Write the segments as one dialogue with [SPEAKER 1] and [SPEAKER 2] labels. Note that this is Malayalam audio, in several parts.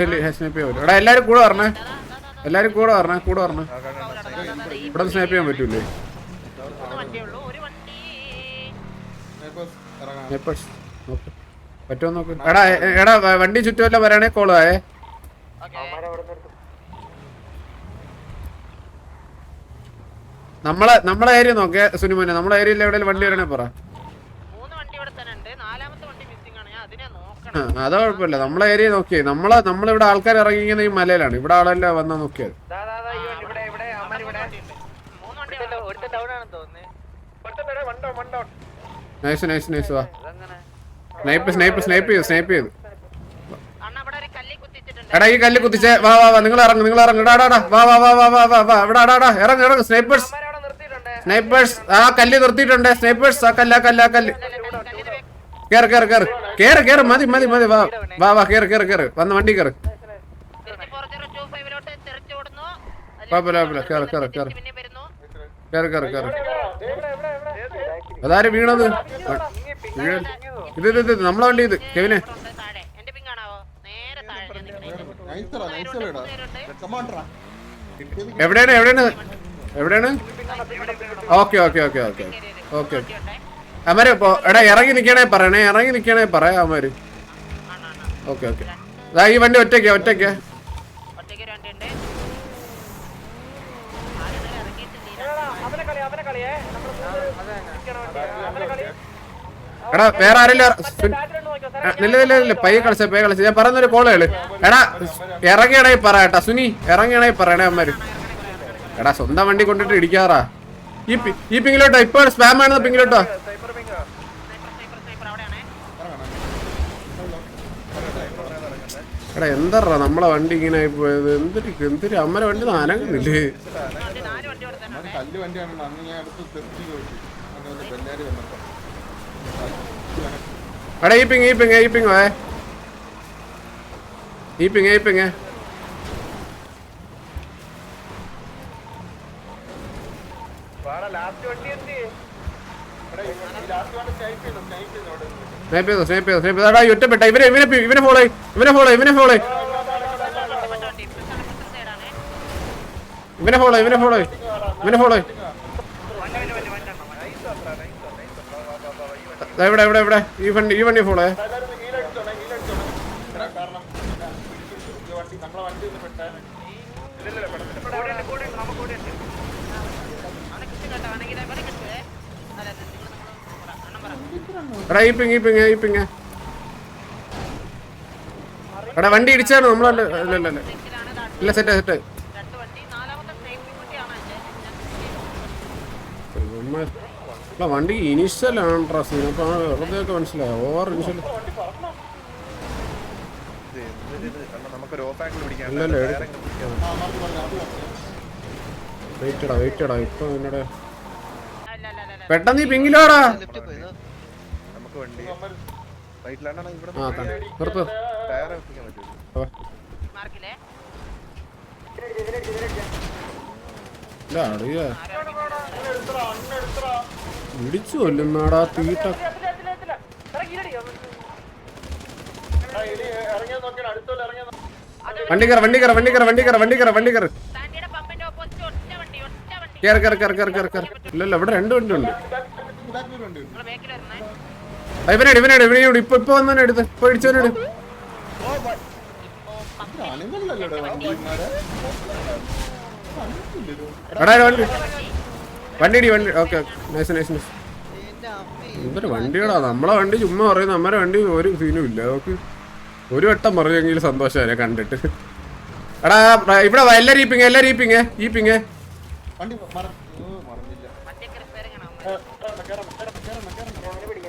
[SPEAKER 1] എല്ലാരും കൂടെ പറഞ്ഞേ എല്ലാരും കൂടെ പറഞ്ഞേ കൂടെ പറഞ്ഞേ ഇവിടെ സ്നേപ്പ് ചെയ്യാൻ പറ്റൂലേ. പറ്റുമോ നോക്ക്? എടാ എടാ വണ്ടി ചുറ്റുമല്ല വരാണേ കോൾ ആയേ നമ്മളെ നമ്മളെ ഏരിയ നോക്കേ സുനിമോനെ. നമ്മളെ ഏരിയയിൽ എവിടെയെങ്കിലും വണ്ടി വരണേ പറ
[SPEAKER 2] മൂന്ന് വണ്ടി ഇവിടെ തന്നെ ഉണ്ട് നാലാമത്തെ വണ്ടി മിസ്സിംഗ് ആണ് ഞാൻ അതിനെ
[SPEAKER 1] ആ,
[SPEAKER 2] നോക്കണം
[SPEAKER 1] അത് കുഴപ്പമില്ല നമ്മളെ ഏരിയ നോക്കിയേ നമ്മളെ നമ്മളിവിടെ ആൾക്കാർ ഇറങ്ങിക്കുന്ന ഈ മലയിലാണ് ഇവിടെ ആളെല്ലാം വന്നാ നോക്കിയത്
[SPEAKER 2] മൂന്ന് വണ്ടി
[SPEAKER 1] നൈസ് നൈസ് നൈസ് വാ സ്നൈപ്പ് സ്നൈപ്പ് സ്നൈപ്പ് ചെയ്തു സ്നൈപ്പ് ചെയ്തു എടാ ഈ കല്ല് കുത്തിച്ചേ വാ വാ വാ നിങ്ങൾ ഇറങ്ങ് നിങ്ങൾ ഇറങ്ങ് എടാ വാ വാ വാ വാ വാ വാ വാ ഇവിടെ എടാ ഇറങ്ങ് ഇറങ്ങ് സ്നൈപ്പേഴ്സ് സ്നൈപ്പേഴ്സ് ആ കല്ല് നിർത്തിയിട്ടുണ്ട് സ്നൈപ്പേഴ്സ് ആ കല്ല് ആ കല്ല് ആ കല്ല്
[SPEAKER 2] കല്ലിന് വേ-
[SPEAKER 1] കേറ് കേറ് കേറ് മതി മതി മതി വാ വാ വാ കേറ് കേറ് കേറ്. വന്ന വണ്ടി കേറ്. കുഴപ്പമില്ല കേറ് അതാര് വീണത്? ഇത് ഇത് ഇത്. നമ്മളെ വണ്ടി ഇത്. കെവിനെ. എവിടെയാണ് എവിടെയാണ്? എവിടെയാണ്? Okay okay okay okay. Okay okay. Amar ഇപ്പോ എടാ ഇറങ്ങി നിക്കണേ പറയണേ ഇറങ്ങി നിക്കണേ പറയാ അമര് ഓക്കെ ഓക്കെ. അതാ ഈ വണ്ടി ഒറ്റയ്ക്കാ ഒറ്റയ്ക്കാ. എടാ വേറെ ആരെല്ലാം നില്ല നില്ല നില്ല. പയ്യെ കളിച്ച പയ്യെ കളിച്ച. ഞാൻ പറയുന്നൊരു കോളേൾ എടാ ഇറങ്ങിയണേ പറയട്ടാ സുനി. ഇറങ്ങിയണേ പറയണേ അമ്മര് എടാ സ്വന്തം വണ്ടി കൊണ്ടിട്ട് ഇടിക്കാറാ. ഈ ഈ പിങ്ങിലോട്ടോ ഇപ്പൊ സ്പാം ആണെന്ന് പിങ്ങിലോട്ടോ എടാ എന്താ നമ്മളെ വണ്ടി ഇങ്ങനെ ആയി പോയത്? എന്തൊരു എന്തൊരു അമ്മരെ വണ്ടി നനങ്ങുന്നില്ലേ
[SPEAKER 2] വണ്ടി വണ്ടി
[SPEAKER 3] കല്ല് ഞാൻ
[SPEAKER 1] എടാ ഈ പിങ് ഈ വേ. പിങ് ഈ പിങ്. സ്നേപ്പ് ചെയ്തു സ്നേപ്പ് ചെയ്തു സ്നേപ്പ് ചെയ്തു ഈ ഒറ്റപ്പെട്ട. ഇവനെ ഇവനെ ഇവനെ ഫോളോ ഇവനെ ഫോളോ ഇവനെ ഫോളോ ഇവനെ ഫോളോ ഇവനെ ഫോളോ ഇവനെ ഫോളോ ഇവിടെ ഇവിടെ ഇവിടെ. ഈ വണ്ടി ഈ വണ്ടി ഫോളോ
[SPEAKER 2] അവനെ കിട്ടും
[SPEAKER 1] എടാ ഈ പിങ് ഈ ഈ പിങ് എടാ വണ്ടി ഇടിച്ചാണ് നമ്മളല്ലേ ഇല്ല സെറ്റ് സെറ്റ്
[SPEAKER 2] വണ്ടി
[SPEAKER 1] ഇനിഷ്യലാണ് ഡ്രസ് മനസ്സിലായോ? ഓവർ ഇനിഷ്യൽ ഇപ്പൊ എന്നോട് പെട്ടെന്ന് ഈ പിങ്ങിലോടാ.
[SPEAKER 4] നമുക്ക് വണ്ടി. റൈറ്റിലാണ് ഇവിടെ?
[SPEAKER 1] നിർത്ത്.
[SPEAKER 4] ടയർ വെക്കാൻ
[SPEAKER 1] ഇടിച്ചു കൊല്ലുന്നാടാ തീട്ട. വണ്ടി കയറ വണ്ടി കയറ വണ്ടി കയറ വണ്ടി കയറ വണ്ടി കയറ വണ്ടി കയറ
[SPEAKER 2] സാൻഡിയുടെ പമ്പിന്റെ ഓപ്പോസിറ്റ് ഒറ്റ വണ്ടി
[SPEAKER 1] ഇവിടെ രണ്ട് വണ്ടി ഉണ്ട്.
[SPEAKER 3] വണ്ടി.
[SPEAKER 1] വണ്ടി. നൈസ് നൈസ് വണ്ടികളാ. നമ്മളെ വണ്ടി ചുമ്മാ പറയുന്നത് നമ്മുടെ വണ്ടി ഒരു സീനും ഇല്ല. നമുക്ക് ഒരു വട്ടം പറഞ്ഞെങ്കിൽ സന്തോഷമാരെ കണ്ടിട്ട്. എടാ ഇവിടെ എല്ലാരും ഈപ്പിങ് എല്ലാരും ഈപ്പിങ് ഈപ്പിങ്
[SPEAKER 3] വണ്ടി മറന്നില്ല.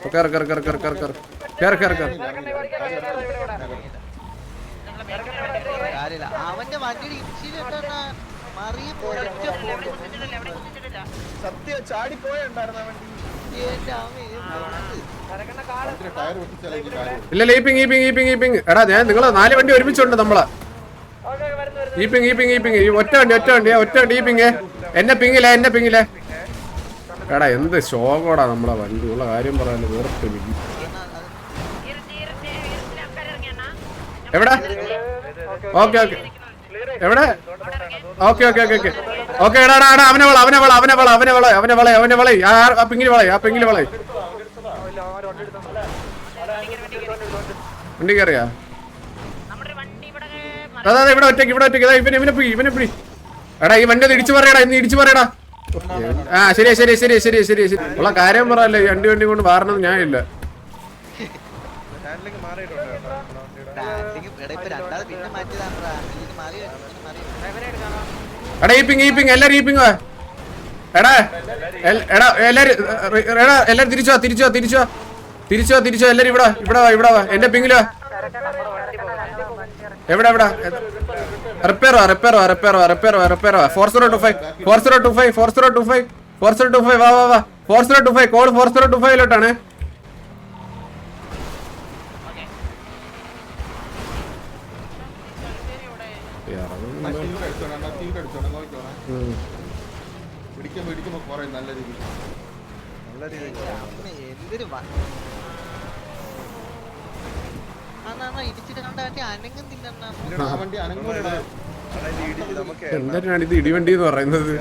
[SPEAKER 1] കയറി കയറി കയറി കയറി കയറി കയറി കയറി കയറി കയറി
[SPEAKER 5] അവന്റെ
[SPEAKER 2] വണ്ടി
[SPEAKER 4] സത്യം ചാടിപ്പോയുണ്ടായിരുന്ന വണ്ടി?
[SPEAKER 1] ഇല്ല ഈപ്പിങ് ഈപ്പിങ് ഈപ്പിങ് ഈപ്പിങ് എടാ ഞാൻ നിങ്ങൾ നാല് വണ്ടി ഒരുമിച്ചുണ്ട് നമ്മളെ. ഈപ്പിങ് ഈപ്പിങ് ഈപ്പിങ് ഈ ഒറ്റ വണ്ടി ഒറ്റ വണ്ടി ഒറ്റ വണ്ടി ഈപ്പിങ് എന്നെ പിങ്ങില്ല എന്നെ പിങ്ങില്ല എടാ എന്ത് ശോകോടാ നമ്മളെ വണ്ടി. ഉള്ള കാര്യം പറയാൻ വേർത്ത് എവിടെ? Okay okay. എവിടെ? Okay okay okay okay. Okay എടാ എടാ അവനെ വള അവനെ വള അവനെ വള അവനെ വള അവനെ വള അവനെ വള. ആ പിങ്ങിന് വള ആ പിങ്ങിന് വള. വണ്ടി കയറിയാ? അതെ ഇവിടെ ഒറ്റയ്ക്ക് ഇവിടെ ഒറ്റയ്ക്ക്. ഇവനെ ഇവനെ പിടി ഇവനെ പിടി. എടാ ഈ വണ്ടി ഇടിച്ചു പറയടാ ഇന്ന് ഇടിച്ചു പറയടാ. ആ ശരിയാ ശരി ശരി ശരി ശരി ശരി ഉള്ള കാര്യം പറയല്ലേ വണ്ടി വണ്ടി കൊണ്ട് വാറണത് ഞാൻ ഇല്ല. എടാ ഈ പിങ് ഈ പിങ് എല്ലാരും ഈ പിങ് എടാ എടാ എല്ലാരും എടാ എല്ലാരും തിരിച്ചോ തിരിച്ചോ തിരിച്ചോ തിരിച്ചോ തിരിച്ചോ എല്ലാരും ഇവിടെ ഇവിടെ ഇവിടെ എന്റെ പിങ്ങിലോ എവിടെ എവിടെ? റിപ്പയർ വാ റിപ്പയർ വാ റിപ്പയർ വാ റിപ്പയർ വാ റിപ്പയർ വാ. Four zero two five four zero two five four zero two five four zero two five വാ വാ വാ. Four zero two five call four zero two ഫൈവിലോട്ടാണ്
[SPEAKER 3] നല്ല തീവ്രം അടിച്ചോണം
[SPEAKER 4] എന്താണ് ഇത്
[SPEAKER 1] ഇടിവണ്ടി എന്ന് പറയുന്നത്.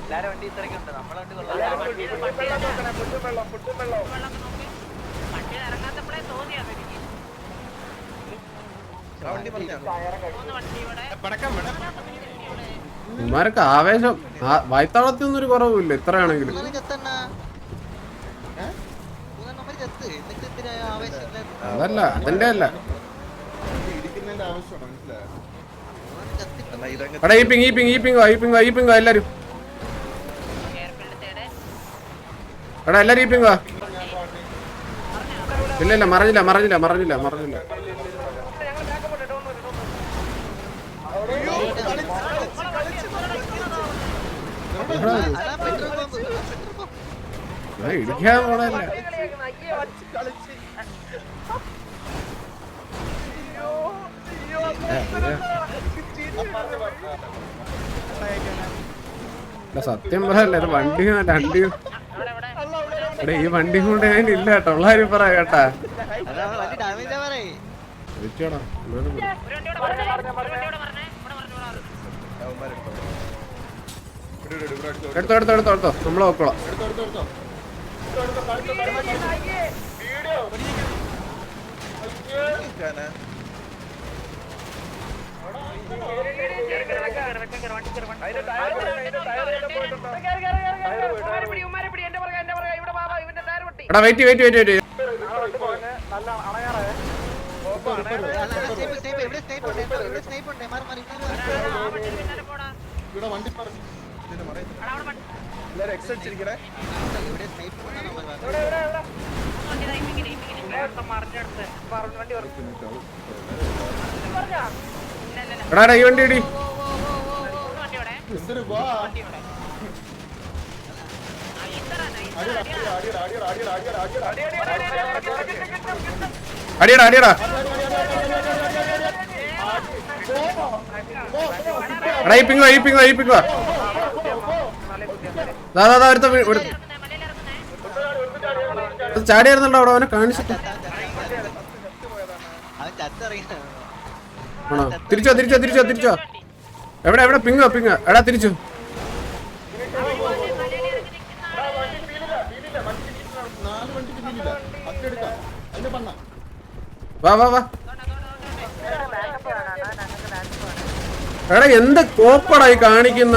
[SPEAKER 3] എല്ലാരും വണ്ടി ഇത്രയൊക്കെ നമ്മളെ
[SPEAKER 2] വണ്ടി കൊള്ളാം ഇറങ്ങാത്തപ്പോഴേ തോന്നിയാ
[SPEAKER 1] ഉമ്മാരൊക്കെ ആവേശം. വായ്ത്താളത്തിൽ ഒന്നും ഒരു കുറവുമില്ല
[SPEAKER 5] ഇത്രയാണെങ്കിലും.
[SPEAKER 1] അതല്ല അതിന്റെ അല്ല ഈ എല്ലാരും. എടാ ഇല്ല ഇല്ല മറിഞ്ഞില്ല മറിഞ്ഞില്ല മറിഞ്ഞില്ല മറിഞ്ഞില്ല. ഇടിക്കാൻ പോണല്ല സത്യം പറയല്ലേ വണ്ടിയും വണ്ടി വണ്ടി എടാ ഈ വണ്ടി കൊണ്ട് ഞാൻ ഇല്ല കേട്ടോ. ഉള്ള കാര്യം പറ കേട്ടാ. വിളിച്ചോടാ എടുത്തോ എടുത്തോ എടുത്തോ എടുത്തോ. നമ്മൾ നോക്കോളാം എടാ വെയിറ്റ് വെയിറ്റ് വെയിറ്റ് വെയിറ്റ്
[SPEAKER 5] നല്ല അണയാറേ ഇവിടെ
[SPEAKER 2] വണ്ടി
[SPEAKER 3] പറഞ്ഞു
[SPEAKER 4] എല്ലാരും എക്സ് അടിച്ചിരിക്കണേ
[SPEAKER 1] എടാ ഈ വണ്ടി ഇടി.
[SPEAKER 3] അടിയടാ അടിയടാ.
[SPEAKER 1] എടാ ഈ പിങ്ങോ ഈ
[SPEAKER 2] പിങ്ങോ അടിയടാ
[SPEAKER 1] പിങ്ങോ ചാടിയായിരുന്നല്ലോ അവിടെ അവനെ കാണിച്ചിട്ട്. ആണോ? തിരിച്ചോ തിരിച്ചോ തിരിച്ചോ തിരിച്ചോ. എവിടെ എവിടെ? പിങ്ങോ പിങ്ങോ. എടാ തിരിച്ചു. വാ വാ വാ. എടാ എന്ത് കോപ്പടായി കാണിക്കുന്ന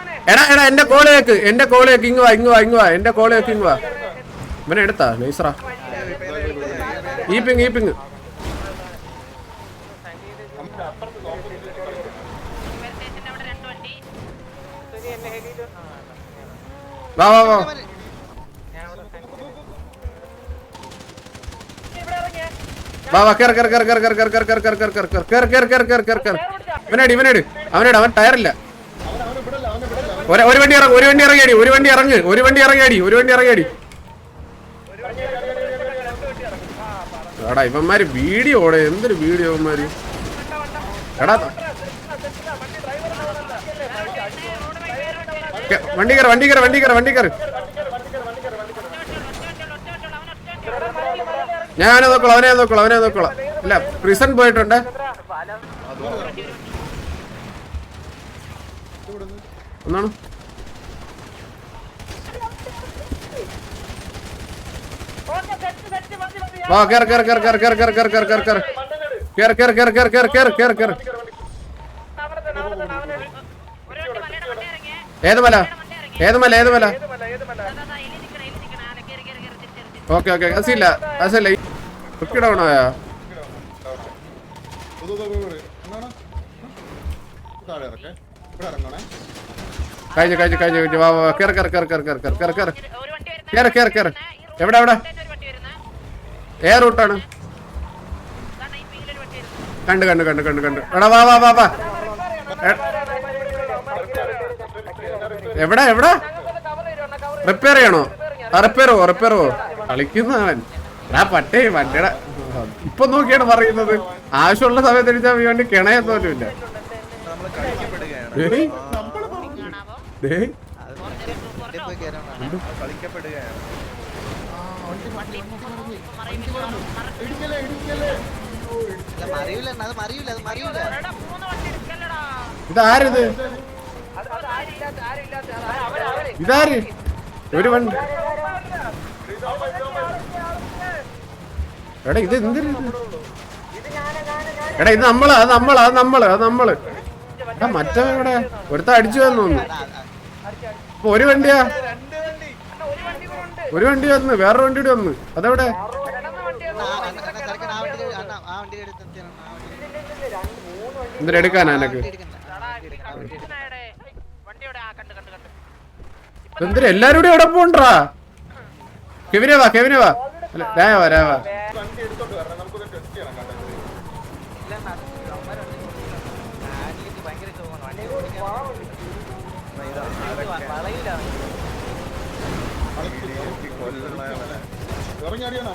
[SPEAKER 1] എടാ എടാ എന്റെ കോളേക്ക് എന്റെ കോളേക്ക് ഇങ്ങ് വാ ഇങ്ങ് വാ ഇങ്ങ് വാ എന്റെ കോളേക്ക് ഇങ്ങ് വാ ഇവനെ എടുത്താ നൈസറാ ഈ പിങ് ഈ പിങ് വാ വാ വാ വാ അവനേട് അവൻ ടയറില്ല
[SPEAKER 3] അവൻ അവനെ വിടല്ല അവനെ വിടല്ല അവൻ
[SPEAKER 1] ഒരു വണ്ടി ഇറങ്ങ് ഒരു വണ്ടി ഇറങ്ങിയടി ഒരു വണ്ടി ഇറങ്ങ് ഒരു വണ്ടി ഇറങ്ങിയടി ഒരു വണ്ടി ഇറങ്ങിയടി. എടാ ഇവന്മാര് വീഡിയോ ഓടെ എന്തൊരു വീഡിയോ ഇവന്മാര്? എടാ വണ്ടി കയറി വണ്ടി കയറി വണ്ടി കയറി വണ്ടി കയറി. ഞാൻ നോക്കോളാം അവനെ നോക്കോളാം അവനെ നോക്കോളാം. ഇല്ല പ്രിസൺ പോയിട്ടുണ്ട്? കേറ്
[SPEAKER 2] ഒരു കേർ കേർ കേർ കേർ
[SPEAKER 1] ഏത് മല ഏത് മല ഏത് മല
[SPEAKER 4] കേർ കേർ
[SPEAKER 2] കേർ കേർ കേർ കേർ കേർ കേർ ആന കേറി, കേറി, കേറി, തിരിച്ച്, തിരിച്ച്.
[SPEAKER 1] ഓക്കെ ഓക്കെ അസില്ല അസില്ല
[SPEAKER 3] ഇവിടെ ഇറങ്ങണേ
[SPEAKER 1] കഴിഞ്ഞു കഴിഞ്ഞു കഴിഞ്ഞു കഴിഞ്ഞു. വാ കയറി കയറി കയറി കയറി കയറി കയറി കയറി കയറി കയറി കേറ് എവിടെ എവിടെ? ഏ റൂട്ടാണ്. കണ്ട് കണ്ട് കണ്ട് കണ്ട് കണ്ട്. എടാ വാ വാ വാ വാ. എവിടെ എവിടെ? റിപ്പയർ ചെയ്യണോ? റിപ്പയറോ റിപ്പയറോ കളിക്കുന്ന അവൻ. എടാ പട്ടേ വണ്ടിയുടെ ഇപ്പൊ നോക്കിയാണ് പറയുന്നത്. ആവശ്യമുള്ള സമയത്ത് അടിച്ചാൽ വേണ്ടി
[SPEAKER 5] ഇല്ല,
[SPEAKER 1] ഇതാരിത്? ഇതാര്? ഒരു വണ്ടി എടാ ഇത് എന്തിനു എടാ ഇത് നമ്മൾ അത് നമ്മൾ അത് നമ്മൾ എടാ മറ്റേ ഇവിടെ ഒരുത്ത അടിച്ചു വന്നു ഒരു വണ്ടിയാ? ഒരു വണ്ടി വന്ന് വേറൊരു വണ്ടി കൂടി വന്ന്. അതെവിടെ? എന്തിനാ എടുക്കാനാ എനക്ക് എന്തിനാ എല്ലാരും കൂടി എവിടെ പോണ്ടാ കെവിനേവാ കെവിനേവാ രാവാ രാവാ ഇറങ്ങിയടിയാണോ?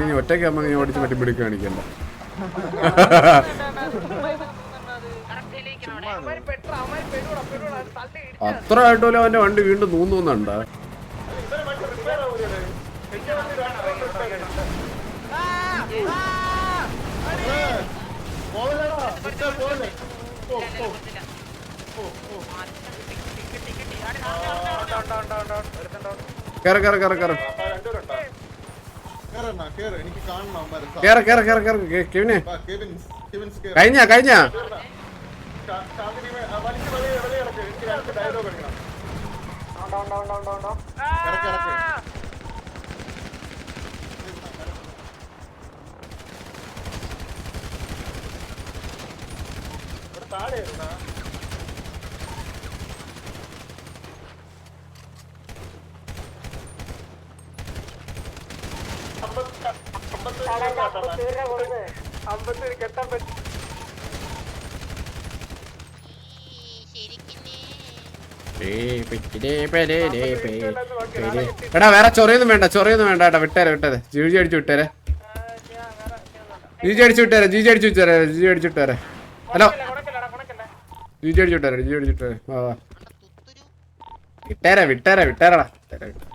[SPEAKER 1] നീ ഒറ്റയ്ക്കാകുമ്പോൾ നീ ഓടിച്ച് പറ്റി
[SPEAKER 2] പിടിക്കുകയാണിക്കല്ലോ
[SPEAKER 1] അത്ര ആയിട്ടോലും അവന്റെ വണ്ടി വീണ്ടും തോന്നുന്നുണ്ട് കേറ കേറ കേറ കേറ. കെവിനെ. കഴിഞ്ഞ കഴിഞ്ഞ?
[SPEAKER 3] അമ്പത്തി അമ്പത്തി കെട്ടാൻ പറ്റും
[SPEAKER 1] എടാ വേറെ ചൊറിയൊന്നും വേണ്ട ചൊറിയൊന്നും വേണ്ട ഏട്ടാ വിട്ടേരെ വിട്ടേരെ. ജിജി അടിച്ചു വിട്ടേരെ. ജിജി അടിച്ചു വിട്ടേരെ ജിജി അടിച്ചു വിട്ടേരെ ജിജി അടിച്ചു വിട്ടേരെ. ഹലോ. ജിജി അടിച്ചു വിട്ടേരെ ജിജി അടിച്ചു വിട്ടേരെ. വിട്ടേരെ വിട്ടേരെ വിട്ടേരടാ. വിട്ടേരെ, വിട്ടേരെ.